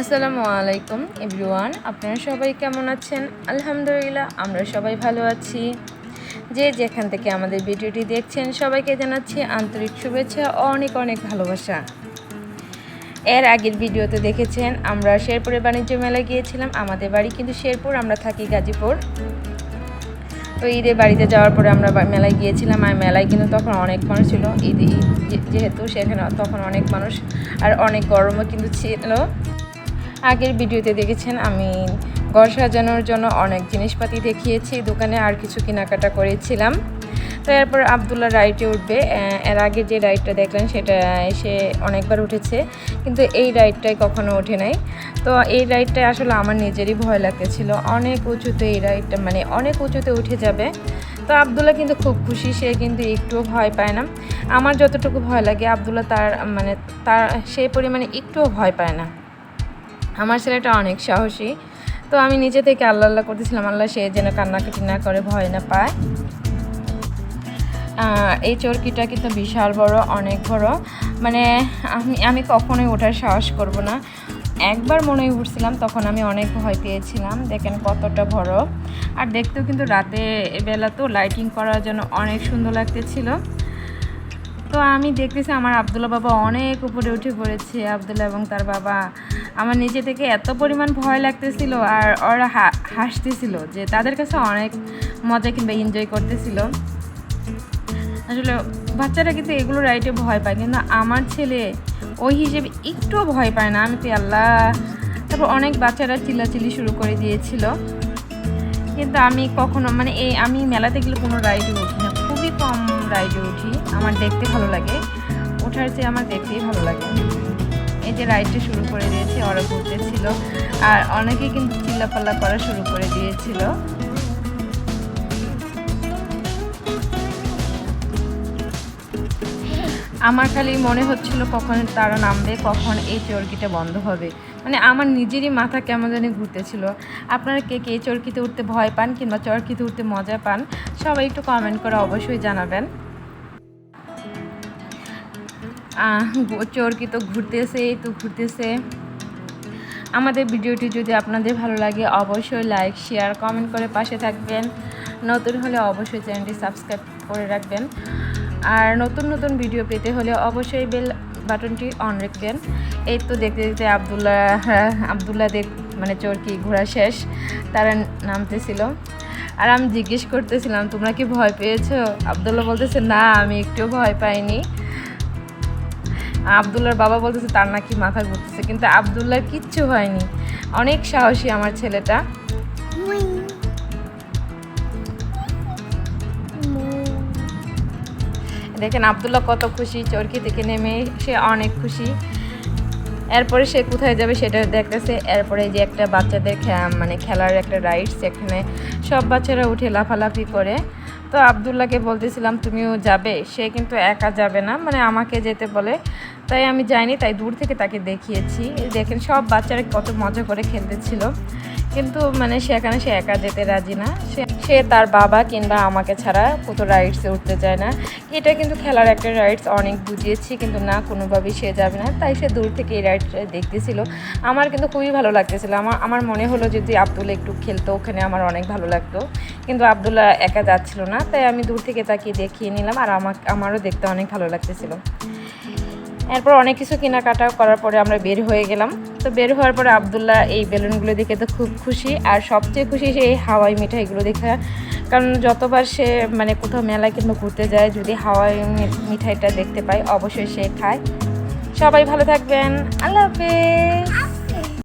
আসসালামু আলাইকুম, এভরিওয়ান। আপনারা সবাই কেমন আছেন? আলহামদুলিল্লাহ, আমরা সবাই ভালো আছি। যে যেখান থেকে আমাদের ভিডিওটি দেখছেন, সবাইকে জানাচ্ছি আন্তরিক শুভেচ্ছা, অনেক অনেক ভালোবাসা। এর আগের ভিডিওতে দেখেছেন, আমরা শেরপুরে বাণিজ্য মেলায় গিয়েছিলাম। আমাদের বাড়ি কিন্তু শেরপুর, আমরা থাকি গাজীপুর। তো ঈদে বাড়িতে যাওয়ার পরে আমরা মেলায় গিয়েছিলাম, আর মেলায় কিন্তু তখন অনেক মানুষ ছিল। ঈদ যেহেতু সেখানে তখন অনেক মানুষ, আর অনেক গরমও কিন্তু ছিল। আগের ভিডিওতে দেখেছেন, আমি ঘর সাজানোর জন্য অনেক জিনিসপাতি দেখিয়েছি, দোকানে আর কিছু কেনাকাটা করেছিলাম। তো এরপর আবদুল্লাহ রাইডে উঠবে। এর আগে যে রাইডটা দেখলেন, সেটা সে অনেকবার উঠেছে, কিন্তু এই রাইডটাই কখনো ওঠে নাই। তো এই রাইডটায় আসলে আমার নিজেরই ভয় লাগতেছিল। অনেক উঁচুতে এই রাইডটা মানে অনেক উঁচুতে উঠে যাবে। তো আবদুল্লাহ কিন্তু খুব খুশি, সে কিন্তু একটুও ভয় পায় না। আমার যতটুকু ভয় লাগে, আবদুল্লাহ তার মানে তার সেই পরিমাণে একটুও ভয় পায় না। আমার ছেলেটা অনেক সাহসী। তো আমি নিজে থেকে আল্লাহ আল্লাহ করতেছিলাম, আল্লাহ সে যেন কান্নাকাটি না করে, ভয় না পায়। এই চরকিটা কিন্তু বিশাল বড়, অনেক বড়। মানে আমি আমি কখনোই ওঠার সাহস করব না। একবার মনে উঠছিলাম, তখন আমি অনেক ভয় পেয়েছিলাম। দেখেন কতটা বড়। আর দেখতেও কিন্তু রাতে বেলা তো লাইটিং করার জন্য অনেক সুন্দর লাগতেছিল। তো আমি দেখতেছি আমার আবদুল্লা বাবা অনেক উপরে উঠে পড়েছে আবদুল্লা এবং তার বাবা। আমার নিজে থেকে এত পরিমাণ ভয় লাগতেছিল আর ওরা হাসতেছিল যে তাদের কাছে অনেক মজা কিংবা এনজয় করতেছিল। আসলে বাচ্চারা কিন্তু এগুলো রাইটে ভয় পায়, কিন্তু আমার ছেলে ওই হিসেবে একটুও ভয় পায় না। আমি তো আল্লাহ। তারপর অনেক বাচ্চারা চিল্লাচিল্লি শুরু করে দিয়েছিল। কিন্তু আমি কখনো মানে এই আমি মেলাতে গেলে কোনো রাইডে উঠি রাইডে উঠি, আমার দেখতে ভালো লাগে। ওঠার চেয়ে আমার দেখতেই ভালো লাগে। এই যে রাইডটা শুরু করে দিয়েছে, ওরা ঘুরতেছিল। আর অনেকে কিন্তু চিল্লাপাল্লা করা শুরু করে দিয়েছিল। আমার খালি মনে হচ্ছিল কখন তারা নামবে, কখন এই চরকিটা বন্ধ হবে। মানে আমার নিজেরই মাথা কেমন জানি ঘুরতেছিল। আপনারা কে কে চরকিতে উঠতে ভয় পান কিংবা চরকিতে উঠতে মজা পান, সবাই একটু কমেন্ট করে অবশ্যই জানাবেন। চরকি তো ঘুরতেছে তো ঘুরতেছে। আমাদের ভিডিওটি যদি আপনাদের ভালো লাগে, অবশ্যই লাইক শেয়ার কমেন্ট করে পাশে থাকবেন। নতুন হলে অবশ্যই চ্যানেলটি সাবস্ক্রাইব করে রাখবেন। আর নতুন নতুন ভিডিও পেতে হলে অবশ্যই বেল বাটনটি অন রাখবেন এই তো দেখতে দেখতে আবদুল্লাহ আবদুল্লাহ দেখ মানে চরকি ঘোরা শেষ, তারা নামতেছিল। আর আমি জিজ্ঞেস করতেছিলাম, তোমরা কি ভয় পেয়েছ? আবদুল্লাহ বলতেছে, না, আমি একটুও ভয় পাইনি। আবদুল্লার বাবা বলতেছে, তার নাকি মাথা ঘুরতেছে। কিন্তু আবদুল্লার কিচ্ছু হয়নি। অনেক সাহসী আমার ছেলেটা। দেখেন আবদুল্লাহ কত খুশি, চরকি থেকে নেমে সে অনেক খুশি। এরপরে সে কোথায় যাবে সেটা দেখতেছে। এরপরে যে একটা বাচ্চাদের মানে খেলার একটা রাইড সেখানে সব বাচ্চারা উঠে লাফালাফি করে। তো আবদুল্লাহকে বলতেছিলাম, তুমিও যাবে? সে কিন্তু একা যাবে না মানে আমাকে যেতে বলে। তাই আমি যাইনি, তাই দূর থেকে তাকে দেখিয়েছি। দেখেন সব বাচ্চারা কত মজা করে খেলতেছিল। কিন্তু মানে সেখানে সে একা যেতে রাজি না। সে তার বাবা কিংবা আমাকে ছাড়া কত রাইডসে উঠতে চায় না। এটা কিন্তু খেলার একটা রাইডস অনেক বুঝিয়েছি, কিন্তু না, কোনোভাবেই সে যাবে না। তাই সে দূর থেকে এই রাইডটা দেখতেছিল। আমার কিন্তু খুবই ভালো লাগতেছিল। আমার আমার মনে হলো যদি আবদুল্লা একটু খেলতো, ওখানে আমার অনেক ভালো লাগতো। কিন্তু আবদুল্লাহ একা যাচ্ছিল না। তাই আমি দূর থেকে তাকিয়ে দেখিয়ে নিলাম আর আমার আমারও দেখতে অনেক ভালো লাগতেছিল। এরপর অনেক কিছু কেনাকাটা করার পরে আমরা বের হয়ে গেলাম। তো বের হওয়ার পরে আবদুল্লাহ এই বেলুনগুলো দেখে তো খুব খুশি। আর সবচেয়ে খুশি সে এই হাওয়াই মিঠাইগুলো দেখে। কারণ যতবার সে মানে কোথাও মেলায় কিংবা ঘুরতে যায়, যদি হাওয়াই মিঠাইটা দেখতে পায়, অবশ্যই সে খায়। সবাই ভালো থাকবেন। আল্লাহ হাফেজ।